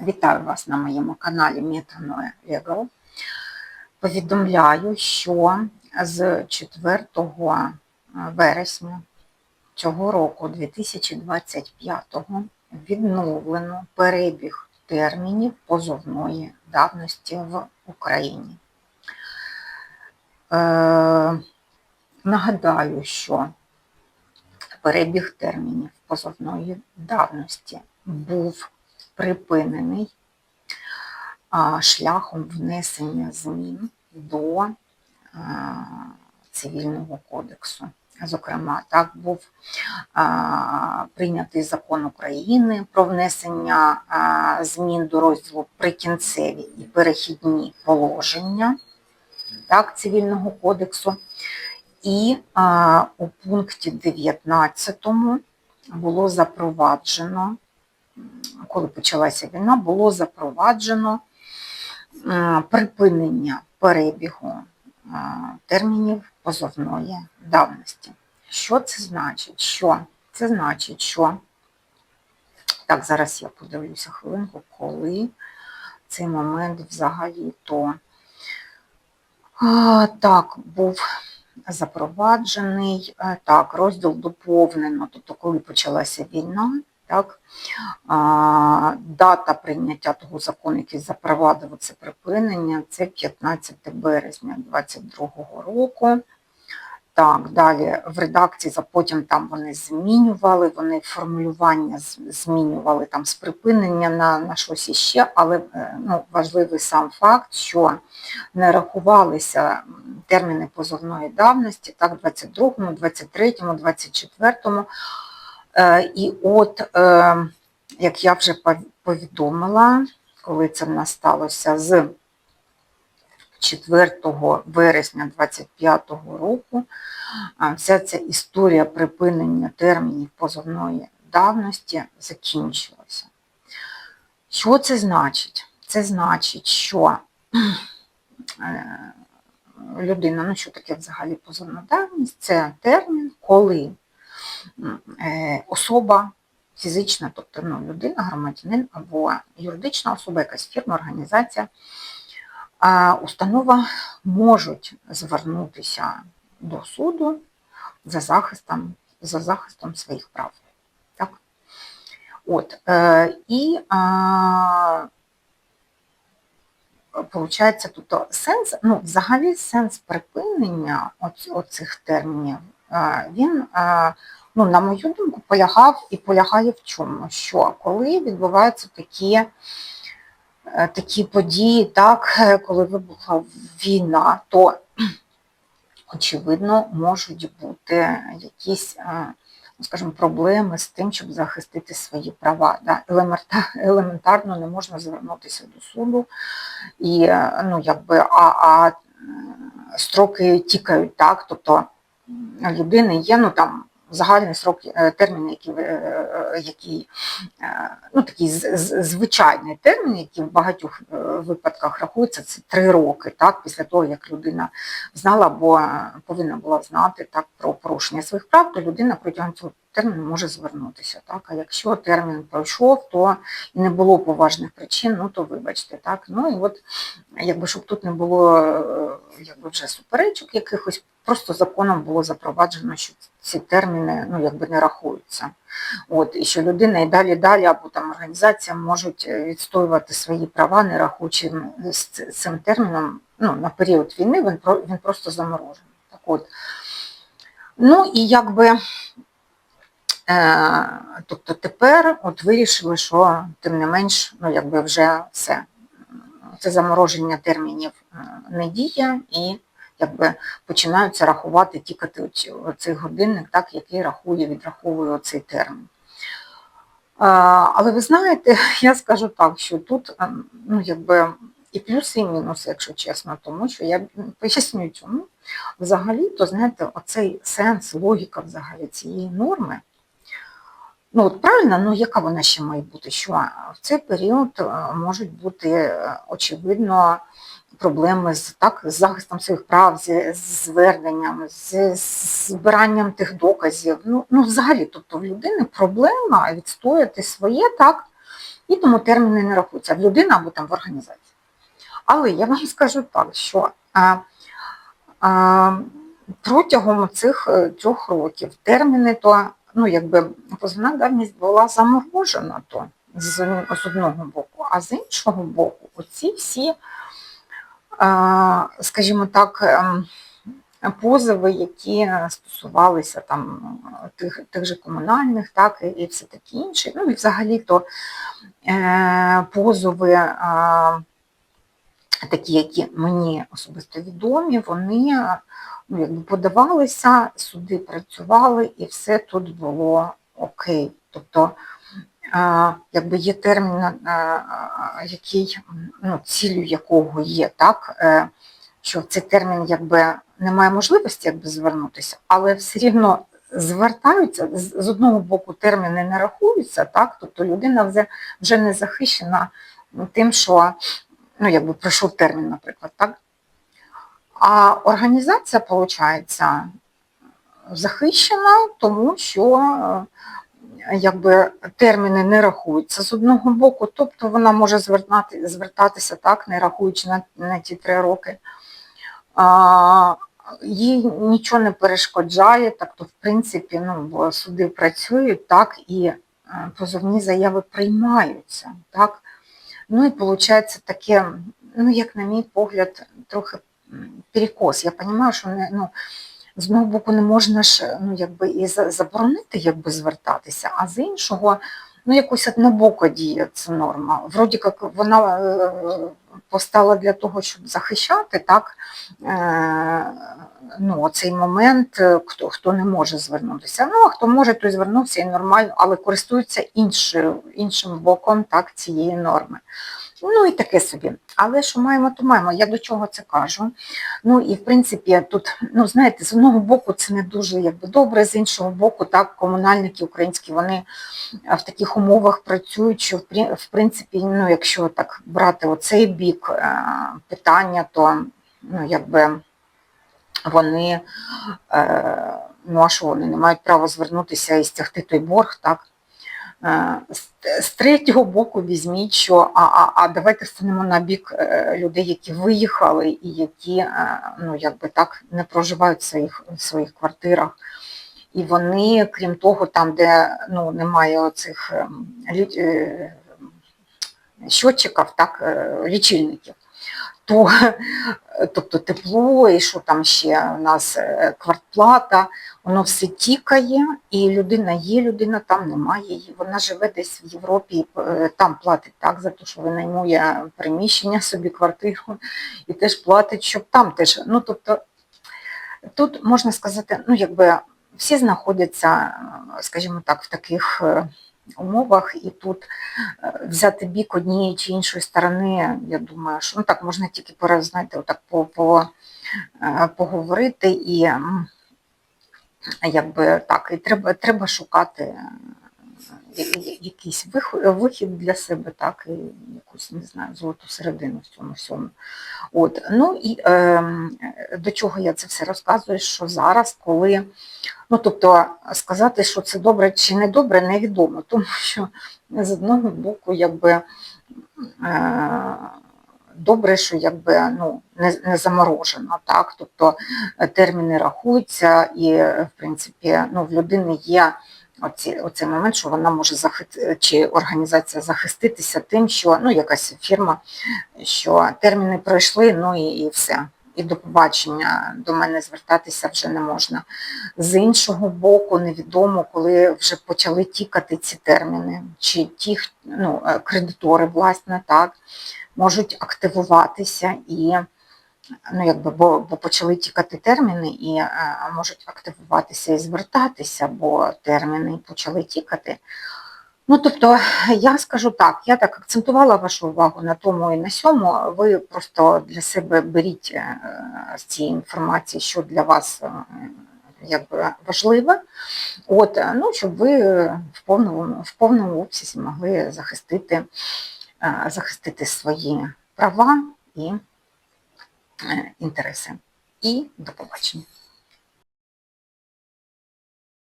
Вітаю вас на моєму каналі Metanoe Legal. Повідомляю, що з 4 вересня цього року, 2025-го, відновлено перебіг термінів позовної давності в Україні. Е, нагадаю, що перебіг термінів позовної давності був припинений шляхом внесення змін до цивільного кодексу. Зокрема, так був а, прийнятий закон України про внесення а, змін до розділу прикінцеві і перехідні положення так, цивільного кодексу. І а, у пункті 19 було запроваджено коли почалася війна, було запроваджено е, припинення перебігу е, термінів позовної давності. Що це значить? Що? Це значить, що так, зараз я подивлюся хвилинку, коли цей момент взагалі-то так, був запроваджений, е, так, розділ доповнено, тобто, коли почалася війна, так? А, Дата прийняття того закону, який запровадив це припинення, це 15 березня 2022 року. Так, далі в редакції, а потім там вони змінювали, вони формулювання змінювали там з припинення на на щось іще, але е, ну, важливий сам факт, що не рахувалися терміни позовної давності, так, 22, 23, 24 Е, і от, е, як я вже повідомила, коли це в нас сталося з 4 вересня 2025 року, вся ця історія припинення термінів позовної давності закінчилася. Що це значить? Це значить, що е, людина, ну що таке взагалі позовна давність? Це термін, коли Е, особа фізична, тобто ну, людина, громадянин або юридична особа, якась фірма, організація, установа можуть звернутися до суду за захистом за захистом своїх прав. Так? От, е, І Получається, тобто сенс, ну, взагалі сенс припинення оцих термінів, він ну, на мою думку, полягав і полягає в чому? Що коли відбуваються такі е, такі події, так, е, коли вибухла війна, то, очевидно, можуть бути якісь, е, ну, скажімо, проблеми з тим, щоб захистити свої права. Да? Елементарно не можна звернутися до суду, і, ну, якби, а, а строки тікають, так, тобто людини є, ну там загальний срок е, термін, який е, е, який ну такий звичайний термін, який в багатьох випадках рахується, це три роки, так, після того, як людина знала або повинна була знати так про порушення своїх прав, то людина протягом цього терміну може звернутися. Так? А якщо термін пройшов, то і не було поважних причин, ну то вибачте. так. Ну і от, якби щоб тут не було якби вже суперечок якихось, просто законом було запроваджено, що ці терміни ну, якби не рахуються. От, І що людина і далі далі або там організація можуть е, відстоювати свої права, не рахуючи з цим терміном ну, на період війни, він він просто заморожений. Так от. Ну і якби, е, тобто тепер от вирішили, що тим не менш, ну якби вже все. Це замороження термінів не діє і якби починаються рахувати тікати оцей годинник, так, який рахує, відраховує оцей термін. Але ви знаєте, я скажу так, що тут ну, якби, і плюси, і мінуси, якщо чесно, тому що я пояснюю чому. Взагалі, то знаєте, оцей сенс, логіка взагалі цієї норми. Ну, от правильно, ну яка вона ще має бути? Що в цей період е, можуть бути, е, очевидно, проблеми з так, з захистом своїх прав, з, зверненням, з, збиранням тих доказів. Ну, ну, взагалі, тобто в людини проблема відстояти своє так і тому терміни не рахуються в людини або там в організації. Але я вам скажу так, що а, а, протягом цих е, трьох років терміни, то ну, якби позивна давність була заморожена то з, з одного боку, а з іншого боку, оці всі, скажімо так, ем, позови, які стосувалися там тих тих же комунальних, так, і все таке інше. Ну і взагалі-то е, позови, е, такі, які мені особисто відомі, вони ну, якби подавалися, суди працювали і все тут було окей. Тобто, е, якби є термін, е, який, ну, цілю якого є, так, е, що цей термін якби немає можливості якби звернутися, але все рівно звертаються, з одного боку терміни не рахуються, так, тобто людина вже вже не захищена тим, що ну, якби пройшов термін, наприклад, так. А організація, виходить, захищена, тому що якби терміни не рахуються з одного боку, тобто вона може звертати, звертатися так, не рахуючи на, на ті три роки. А, їй нічого не перешкоджає, так то в принципі ну, суди працюють, так, і е, позовні заяви приймаються. так. Ну і виходить таке, ну, як на мій погляд, трохи перекос. Я розумію, що не, ну, з одного боку не можна ж ну, якби і заборонити якби, звертатися, а з іншого ну, якось однобоко діє ця норма. Вроді як вона е, постала для того, щоб захищати так, е, ну, цей момент, е, хто хто не може звернутися. Ну, а хто може, той звернувся і нормально, але користується іншим, іншим боком так, цієї норми. Ну і таке собі. Але що маємо, то маємо. Я до чого це кажу. Ну і в принципі, тут, ну знаєте, з одного боку це не дуже якби добре, з іншого боку, так, комунальники українські, вони в таких умовах працюють, що в принципі, ну, якщо так брати оцей бік е, питання, то ну, якби вони, е, ну а що вони не мають права звернутися і стягти той борг, так? Е, з третього боку візьміть, що а а, а давайте станемо на бік е, людей, які виїхали і які е, ну, якби так не проживають в своїх в своїх квартирах. І вони, крім того, там, де ну, немає оцих щотчиків, так, лічильників, то тобто тепло, і що там ще у нас е, квартплата, воно все тікає, і людина є, людина там немає. Вона живе десь в Європі, е, там платить так за те, що винаймує приміщення собі, квартиру, і теж платить, щоб там теж. Ну, тобто, Тут можна сказати, ну якби всі знаходяться, скажімо так, в таких. Умовах, і тут е, взяти бік однієї чи іншої сторони, я думаю, що ну так можна тільки знаєте, отак по, по, е, поговорити і якби так, і треба, треба шукати якийсь вихід для себе, так, і якусь, не знаю, золоту середину в цьому всьому. От. Ну і е, до чого я це все розказую, що зараз, коли, ну тобто сказати, що це добре чи не добре, невідомо, тому що з одного боку, якби. Е, Добре, що якби ну не не заморожено, так тобто терміни рахуються, і в принципі ну в людини є оці, оцей момент, що вона може захист, чи організація захиститися тим, що ну, якась фірма, що терміни пройшли, ну і, і все. І до побачення до мене звертатися вже не можна. З іншого боку, невідомо, коли вже почали тікати ці терміни, чи ті ну, кредитори, власне, так, можуть активуватися і ну якби, бо бо почали тікати терміни і а, можуть активуватися і звертатися, бо терміни почали тікати. Ну, тобто, я скажу так, я так акцентувала вашу увагу на тому і на сьому, ви просто для себе беріть е, з цієї інформації, що для вас е, якби, важливе, от, ну, щоб ви в повному в повному обсязі могли захистити, е, захистити свої права і Е, інтереси. І до побачення.